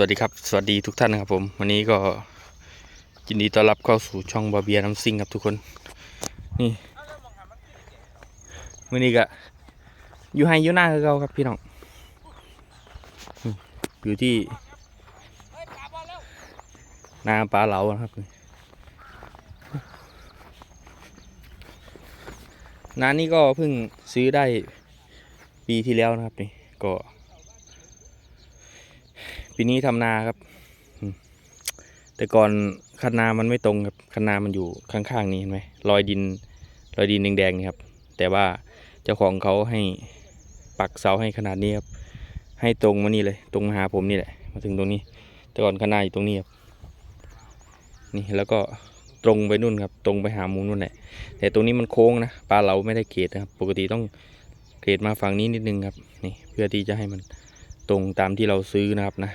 วัสดีครับ สวัสดีทุกท่านนะครับผม วันนี้ก็ยินดีต้อนรับเข้าสู่ช่องบาเบียน้ำซิ่งครับทุกคน นี่วันนี้ก็อยู่ให้อยู่หน้าคือเราครับพี่น้อง อยู่ที่นาปลาเหลานะครับนานี้ก็เพิ่งซื้อได้ปีที่แล้วนะครับนี่ก็ ปีนี้ทำนาครับ แต่ก่อนคันนามันไม่ตรงครับคันนามันอยู่ข้างๆนี้เห็นไหมรอยดินรอยดินแดงๆนี่ครับ แต่ว่าเจ้าของเขาให้ปักเสาให้ขนาดนี้ครับ ให้ตรงมานี่เลย ตรงมาหาผมนี่แหละ มาถึงตรงนี้ แต่ก่อนคันนาอยู่ตรงนี้ครับนี่แล้วก็ตรงไปนู่นครับ ตรงไปหามุมนู่นแหละ แต่ตรงนี้มันโค้งนะปลาเราไม่ได้เกรดนะครับ ปกติต้องเกรดมาฝั่งนี้นิดนึงครับ นี่เพื่อที่จะให้มัน ตรงตามที่เราซื้อนะครับนะ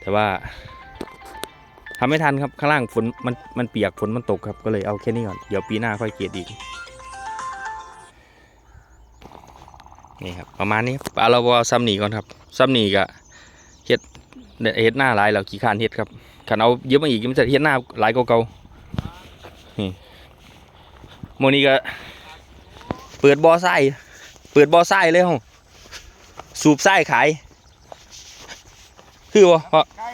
แต่ว่าทำไม่ทันครับข้างล่างฝนมันมันเปียกฝนมันตกครับก็เลยเอาแค่นี้ก่อนเดี๋ยวปีหน้าค่อยเกลียดอีกนี่ครับประมาณนี้ครับเอาเราเอาซ้ำหนีก่อนครับซ้ำหนีกะเฮ็ดเฮ็ดหน้าหลายแล้วขี้ขานเฮ็ดครับขันเอาเยอะมาอีกมันจะเฮ็ดหน้าหลายกว่าเก่านี่โมนี้ก็เปิดบ่อไส้เปิดบ่อไส้เลยฮะ สูบไส้ขาย คือวะเพราะใกล้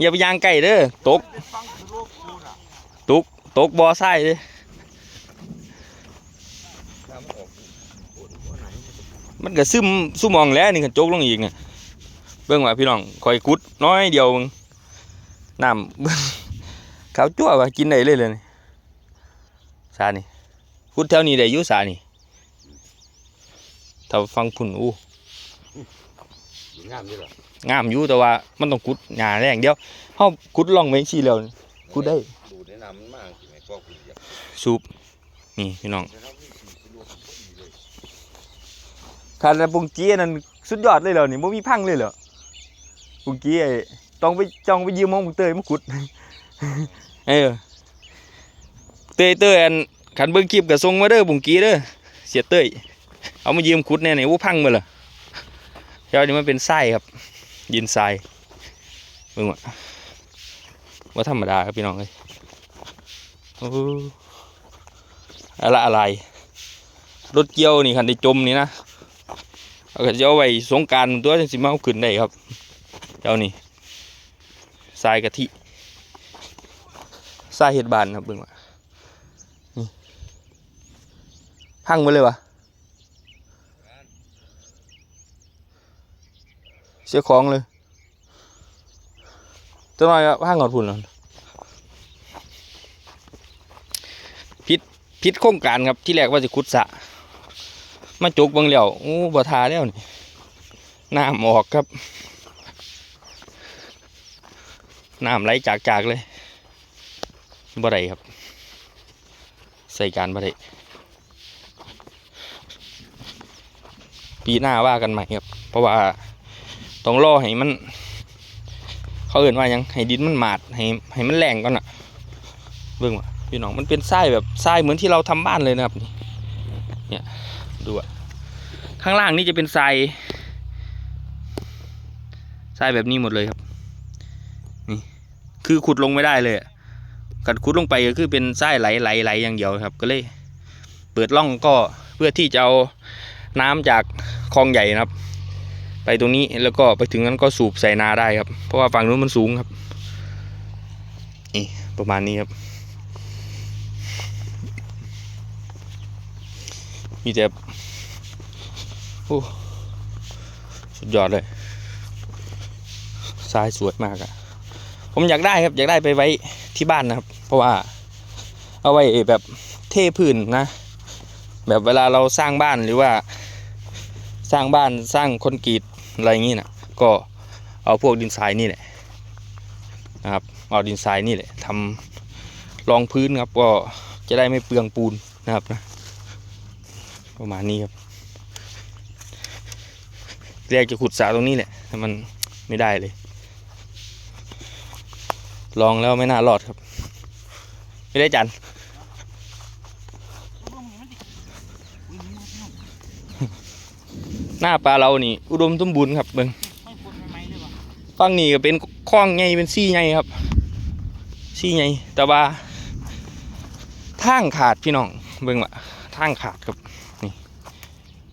อย่าไปยางไก่เด้อตกเป็นฟังคือโลกคูน่ะตกตกบ่อไส้เด้อน้ำออกปวดหัวไหนมันก็ซึมซุ่มมองแล้วนี่กันโจกลงอีกเนี่ยเบิ่งว่าพี่น้องคอยกุดน้อยเดียวมึงน้ำเขาวจั่วว่ากินได้เลยเลยนี่สานี่กุดแถวนี้ได้อยู่สานี่ถ้าฟังพุ่นอู้ งามนี่เหรองามอยู่แต่ว่ามันต้องกุดหญ้าแรงเดียวเฮากุดล่องไว้ซี่แล้วนี่กุดได้ดูแนะนำมันมากสิแม่พ่อคุณอยากสูบนี่พี่น้องจะทำให้สีสะดวกพอดีเลยคันแล้วปุงกี้นั่นสุดยอดเลยเหรอนี่บ่มีพังเลยเหรอปุงกี้ไอ้ต้องไปจองไปยืมมองปุงเตยมาขุดเออเตยเตยอันคันเบิ่งคลิปก็ส่งมาเด้อปุงกี้เด้อเสียเตยเอามายืมขุดแน่นี่โอ้พังหมดเหรอ เดี๋ยวนี้มันเป็นทรายครับ ยินทรายเบิ่งว่าว่าธรรมดาครับพี่น้องเอ้ยโอ้อะไรอะไร รถเกี่ยวนี่คันได้จมนี่นะเอาก็จะเอาไว้สงการตัวจังสิมาเอาขึ้นได้ครับ เจ้านี่ทรายกะทิทรายเห็ดบานครับเบิ่งว่าพังหมาเลยวะ เสียของเลยตัวน้อยก็พังหอดพุ่นแล้วพิษพิษโครงการครับที่แรกว่าจะขุดสะมาจุกบังเหลี่ยวอู้บ่ทาแล้วนี่น้ำออกครับน้ำไหลจากจากเลยบ่ได้ครับ ใส่การบ่ได้ปีหน้าว่ากันใหม่ครับ เพราะว่า ต้องรอให้มัน เขาเอื่นว่ายังให้ดินมันหมาดให้ให้มันแรงก่อนอะเบิ่งว่าพี่น้องมันเป็นทรายแบบทรายเหมือนที่เราทำบ้านเลยนะครับนี่เนี่ยดูอะข้างล่างนี่จะเป็นทรายทรายแบบนี้หมดเลยครับ นี่คือขุดลงไม่ได้เลยกัดขุดลงไปก็คือเป็นทรายไหลไหลไหลอย่างเดียวครับ ก็เลยเปิดร่องก็เพื่อที่จะเอาน้ำจากคลองใหญ่นะครับ ไปตรงนี้แล้วก็ไปถึงนั้นก็สูบใส่นาได้ครับ เพราะว่าฝั่งนู้นมันสูงครับนี่ประมาณนี้ครับ มีแต่โอ้สุดยอดเลยทรายสวยมากอะผมอยากได้ครับ อยากได้ไปไว้ที่บ้านนะครับ เพราะว่าเอาไว้แบบเทพื้นนะ แบบเวลาเราสร้างบ้านหรือว่า สร้างบ้านสร้างคอนกรีต อะไรอย่างนี้นะก็เอาพวกดินทรายนี่แหละนะครับเอาดินทรายนี่แหละทำรองพื้นครับก็จะได้ไม่เปลืองปูนนะครับนะประมาณนี้ครับเรียกจะขุดสระตรงนี้แหละแต่มันไม่ได้เลย ลองแล้วไม่น่ารอดครับ ไม่ได้จัน หน้าปลาเรานี่ อุดมสมบูรณ์ครับเบิงไม่คนไม่ไหมเลยวะฝั่งนี้ก็เป็นคลองใหญ่เป็นซี่ใหญ่ครับ ซี่ใหญ่แต่ว่าทางขาดพี่น้องเบิ่งว่าทางขาดครับนี่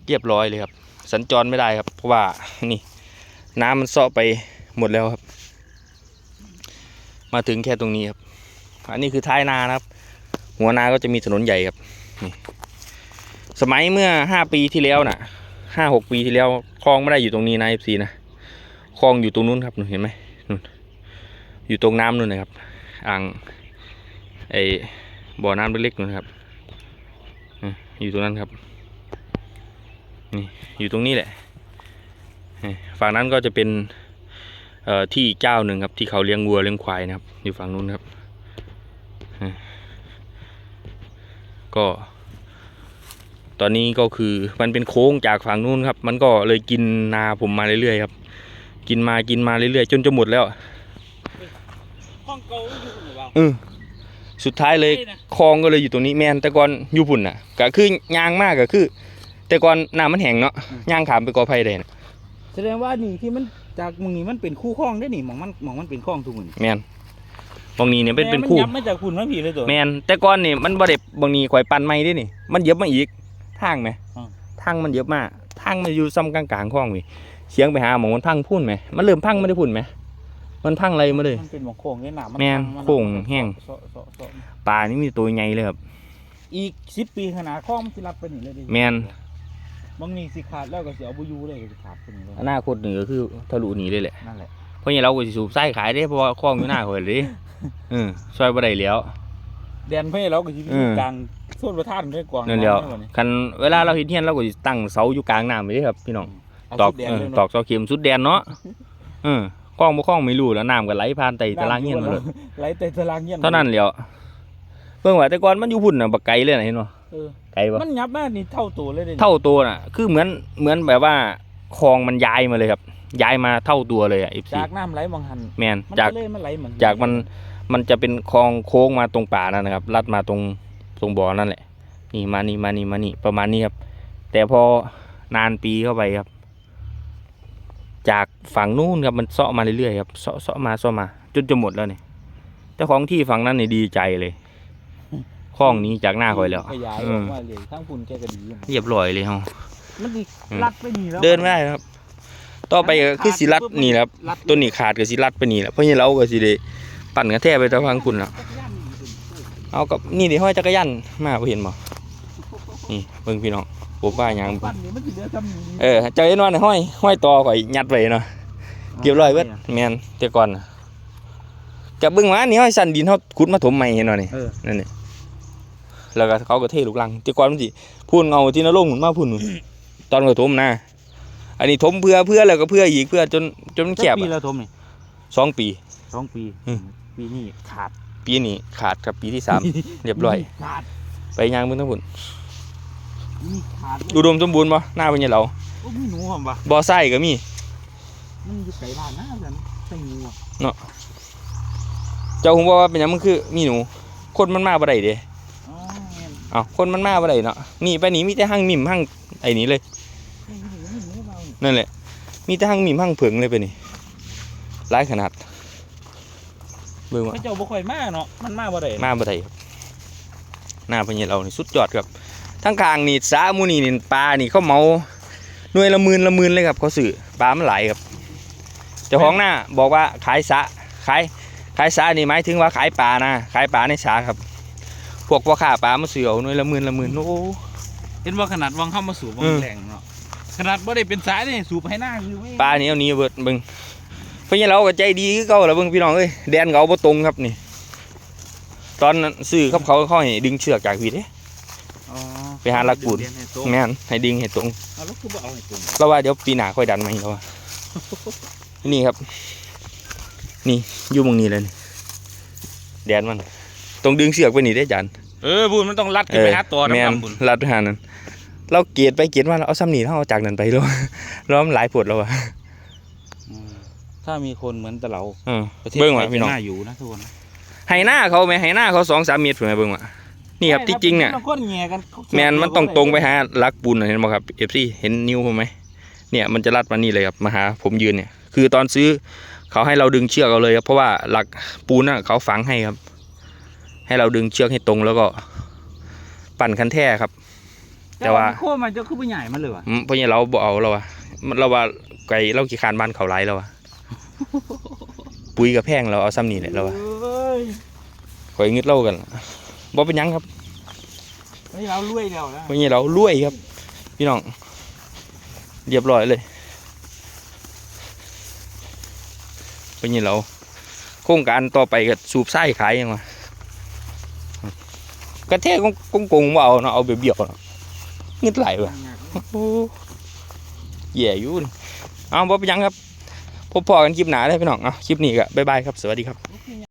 เรียบร้อยเลยครับ สัญจรไม่ได้ครับ เพราะว่านี่ น้ำมันเซาะไปหมดแล้วครับ มาถึงแค่ตรงนี้ครับอันนี้คือท้ายนานะครับ หัวนาก็จะมีถนนใหญ่ครับนี่สมัยเมื่อห้าปีที่แล้วน่ะ ห้าหกปีที่แล้วคลองไม่ได้อยู่ตรงนี้นะเอฟซีนะคลองอยู่ตรงนู้นครับนู่นเห็นไหมนู่นอยู่ตรงน้ำนู่นนะครับอ่างไอบ่อน้ำเล็กๆนู่นครับอยู่ตรงนั้นครับนี่อยู่ตรงนี้แหละฝั่งนั้นก็จะเป็นเอ่อที่อีกเจ้าหนึ่งครับที่เขาเลี้ยงวัวเลี้ยงควายนะครับ อยู่ฝั่งนู้นครับก็ ตอนนี้ก็คือมันเป็นโค้งจากฝั่งนู้นครับ มันก็เลยกินนาผมมาเรื่อยๆครับ กินมากินมาเรื่อยๆจนจะหมดแล้วห้องเก่าอยู่หรือเปล่าเออสุดท้ายเลยนี่นะคลองก็เลยอยู่ตรงนี้แมนแต่ก่อนอยู่พุ่นน่ะ ก็คือยางมากก็คือ แต่ก่อนน้ำมันแห้งเนาะยางขามไปกอไผ่ได้น่ะแสดงว่านี่ที่มันจากมึงนี่มันเป็นคู่ข้องได้นี่หมองมันหมองมันเป็นข้องทุกมึงแมนบางนี้เนี่ยเป็นเป็นคู่แม่มัยับมาจากคุณมาผีเลยตัวแมนแต่ก่อนนี่มันบ่ได้บางนี้ข่อยปั่นไม้ได้นี่ มันเย็บมาอีก ทางไหมอ่าทางมันเย็บมาทางมันอยู่ซ้ำกลางกลางๆคลองนี่เสียงไปหาหมองมันพังพุ่นไหมมันเริ่มพังไม่ได้พุ่นไหมมันพังอะไรมาเลย มันเป็นหมองโค้งเนี่ยหนามันแม่นพัโค้งแห้งเซาะเซาะเซาะปลานี่มีตัวใหญ่เลยครับ อีกสิบปีขนาดข้องมันสิรับไปนี่เลยดิแม่น บางนี่สิขาดแล้วก็สิเอาบุยูเลยก็สิขาดไปนี่เลยอนาคตนี่ก็คือทะลุหนีเลยแหละนั่นแหละเพราะอย่างเราก็สิสูบไส้ขายได้เพราะว่าคลองอยู่หน้าข่อยเลยเออซอยบ่ได้แล้ว แดนเพ่เราก็สิอเอยู่อกลาง ส่วนประทานด้วยกวางนั่นแหล้วน้อยกว่าคันเวลาเราเฮ็ดเฮียนเราก็สิตั้งเสาอยู่กลางน้ำไปเด้ครับ พี่น้องเอาตอกสุดแดนเออเลยเนะตอกเสาเข็มสุดแดนเนาะเออคลองบ่คลองไม่รู้แล้วน้ำก็ไหลผ่านใต้ตารางเฮียนมาเลยไหลแต่ตารางเงี้ยเท่านั้นแหล้วเบิ่งว่าแต่ก่อนมันอยู่พุ่นน่ะบักไกลเลยน่ะเห็นบ่เออไกลบ่มันยับมากนี่เท่าตัวเลยดิเท่าตัวน่ะ คือเหมือนเหมือนแบบว่าคลองมันย้ายมาเลยครับ ย้ายมาเท่าตัวเลยอะ FC จากน้ำไหลบางหันแมนมันจากเลยมันไหลเหมือนจากมันมันจะเป็นคลองโค้งมาตรงป่านั่นนะครับลัดมาตรง ตรงบ่อนั่นแหละ นี่มานี่มานี่มานี่ประมาณนี้ครับ แต่พอนานปีเข้าไปครับ จากฝั่งนู้นครับมันเซาะมาเรื่อยๆครับเซาะเซาะมาเซาะมา จนจะหมดแล้วเนี่ยเจ้าของที่ฝั่งนั้นนี่ดีใจเลยคลองนี้จากหน้าคอยแล้วขยายเออออกมาเลยทั้งฝุ่นแกก็ดีอยู่เรียบร้อยเลยเฮามันดิอืมลัดไปนี่แล้วเดินไม่ได้ครับ ต่อไปก็คือสิรัดนี่แหละครับลัดต้นนี้ขาดก็สิรัดไปนี่แหละเพราะงั้นเราก็สิได้ปั่นกระแทกไปทางฝั่งคุณแล้ว เอากับนี่ดิห้อยจักรยานมาบ่เห็นบ่นี่เบิ่งพี่น้องผมว่าหยังปั่นนี่มันสิเหลือจำนี้เออเจ้าเห็นว่าในห้อยห้อยต่อข่อยยัดไว้เนาะเก็บร้อยเบิดแม่นแต่ก่อนน่ะกับเบิ่งว่านี่ห้อยสั่นดินเฮาขุดมาถมใหม่เห็นบ่นี่เออนั่นนี่แล้วก็เขาก็เทลูกลังแต่ก่อนมันสิพูนเงาที่นรงค์หมุนมาพูนนู่นตอนก็ถมนะอันนี้ถมเพื่อเพื่อแล้วก็เพื่ออีกเพื่อจนจนมันแคจับกปีอะแล้วทมนี่สองปี สองปี อืม ปีนี้ขาด ปีนี้ขาดครับปีที่สาม เรียบร้อย ขาดไปยางเบิ่งทั้งพุ่นนี่ขาดเลยอุดมสมบูรณ์บ่หน้าเป็นยังเราโอ้มีหนูหอมปะบ่อไส้ก็มี มันอยู่ไกลบ้านนะฉันใส่งูอะเจ้าผมบอกว่าเป็นหยังมันคือมีหนู คนมันมาบ่ได้เด้อ๋อแม่นเอ้าคนมันมาบ่ได้เนาะนี่ไปนี่มีแต่หั่งมิมหั่งไอ้นี่เลยนี่หนูมีหนูเบานั่นแหละ มีแต่หั่งมิมหั่งเผิงเลยไปนี่หลายขนาด เบิ่งว่าพระเจ้าบ่ค่อยมาเนาะมันมาบ่ได้มาบ่ได้ครับหน้าพญาเรานี่สุดยอดครับทั้งกลางนี่สาหมูนี่นี่ปลานี่เขาเมาหน่วยละหมื่นละหมื่นเลยครับเขาซื้อปลามันหลายครับเจ้าของหน้าบอกว่าขายสะขายขายสานี่หมายถึงว่าขายปลานะขายปลาในสาครับ พวกพ่อค้าปลามาซื้อเอาหน่วยละหมื่นละหมื่นโอ้เห็นว่าขนาดวังเข้ามาสูบวัอืงมแรงเนาะขนาดบ่ได้เป็นสายนี่สูบให้หน้าคือไม่ปลานี่เอาหนี้เบิดเบิ่งเพราะงั้นเราก็ใจดีคือเก่าแล้วเบิ่งพี่น้องเอ้ยแดนเขาบ่ตรงครับนี่ ตอนนั้นซื้อครับเขาเขาให้ดึงเชือกจากวิดเด้อ๋อไปหาลักปูนเรียให้ตรงแม่นให้ดึงให้ตรงเอาแล้วคือบ่เอาให้ตรงเราว่าเดี๋ยวปีหน้าค่อยดันมาอีกแล้วว่านี่ครับ นี่อยู่หมองนี้เลยนี่แดนมันต้องดึงเสือกไปนี่ได้อจันเออพูดมันต้องรัดขึ้นไปหาตัวแม่น้ำนลำบุญรัดไปหานั้นเราเกลียดไปเกลียดมาเราเอาซ้ำนี่เราเอาจากนั้นไปแล้วเรามันหลายผดแล้วว่ะอืม ถ้ามีคนเหมือนแต่เราเออประเทศเบิ่งว่ะไทยพี่น้องจะน่าอยู่นะทุกคนไห้หน้าเขาไหมไห้หน้าเขาสองสามเมตรผมเบิ่งว่ะนี่ครับที่จริงเนี่ย มัคนแง่กันแมนมันต้องตรงไปหาลักปูนน่ะเห็นไหมครับเอฟซีเห็นนิ้วผมไหมเนี่ยมันจะลัดมานี่เลยครับมาหาผมยืนเนี่ย คือตอนซื้อเขาให้เราดึงเชือกเอาเลยครับเพราะว่าหลักปูนน่ะเขาฝังให้ครับ ให้เราดึงเชือกให้ตรงแล้วก็ ปั่นคันแท่ครับ แต่ว่า โค้มันจะคือผู้ใหญ่มันเลยวะอืมเพราะงั้นเราบ่เอาเราอะมันเราว่าไก่เรากี่คานบ้านเขาไรเราอะ ปุ๋ยกับแพงเราเอาซ้ำนี่แหละเราอะเอ้ยข่อยงึดเล่ากันล่ะบ่เป็นหยังครับเฮ้ยเราลุยแล้วนะเพราะงั้นเรารวยครับ พี่น้องเรียบร้อยเลยเพราะงั้นเราโครงการต่อไปก็สูบไส้ขายยังวะกระแทกกงกงๆว่าเอาเนาะเอาเบี้ยวๆเนาะเงิดไหลว่ะโอ้โหแย่อยู่นี่เอาบ่เป็นหยังครับ พบพอกันคลิปหนาได้พี่น้องเอาคลิปนี้ก็บ๊ายบายครับ สวัสดีครับ